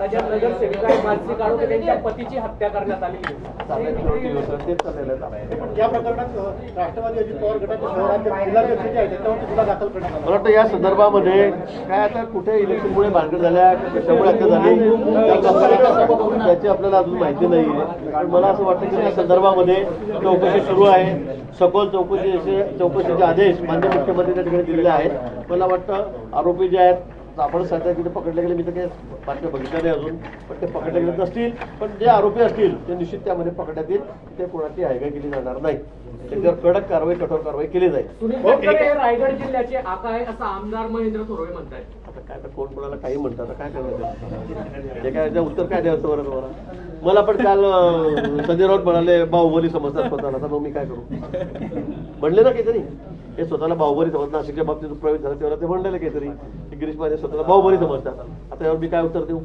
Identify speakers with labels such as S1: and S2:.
S1: राज्यात नगरसेविका मानसी काळोखे त्यांच्या पतीची हत्या करण्यात आली.
S2: या प्रकरणात अ, राष्ट्रवादी अजित पवार गटाचे शहराध्यक्ष जिल्हाध्यक्ष जे आहेत त्याच्यावर गुन्हा दाखल करण्यात आला.
S3: मला वाटतं या संदर्भामध्ये काय आता कुठे इलेक्शनमुळे भानगड झाल्या कशामुळे हत्या झाली त्याची आपल्याला अजून माहिती नाही आहे कारण मला असं वाटतं की या संदर्भामध्ये चौकशी सुरू आहे. सखोल चौकशीचे चौकशीचे आदेश मान्य मुख्यमंत्री त्या ठिकाणी दिलेले आहेत. मला वाटतं आरोपी जे आहेत आपण सध्या तिथे पकडले गेले मी तर काही बातम्या बघितल्या नाही अजून पण ते पकडले गेले नसतील पण जे आरोपी असतील ते निश्चित त्यामध्ये पकडण्यात येईल. ते कोणाची हायगा केली जाणार नाही. त्याच्यावर कडक कारवाई कठोर कारवाई केली जाईल.
S1: रायगड जिल्ह्याचे आका आहे असं आमदार महेंद्र थोरवे म्हणतात
S3: आता काय आता कोण कोणाला काही म्हणतात काय करायचं? हे काय उत्तर काय द्यायचं बरं तुम्हाला? मला पण काल संजय राऊत म्हणाले बाहुबली समजतात स्वतःला आता मग मी काय करू? म्हणले ना काहीतरी. हे स्वतःला बाहुबली समजतात नाशिकच्या बाबतीत प्रवेश झाला तेव्हा ते म्हणलेलं काहीतरी. की गिरीश महाराज स्वतःला बाहुबली समजतात. आता यावर मी काय उत्तर देऊ?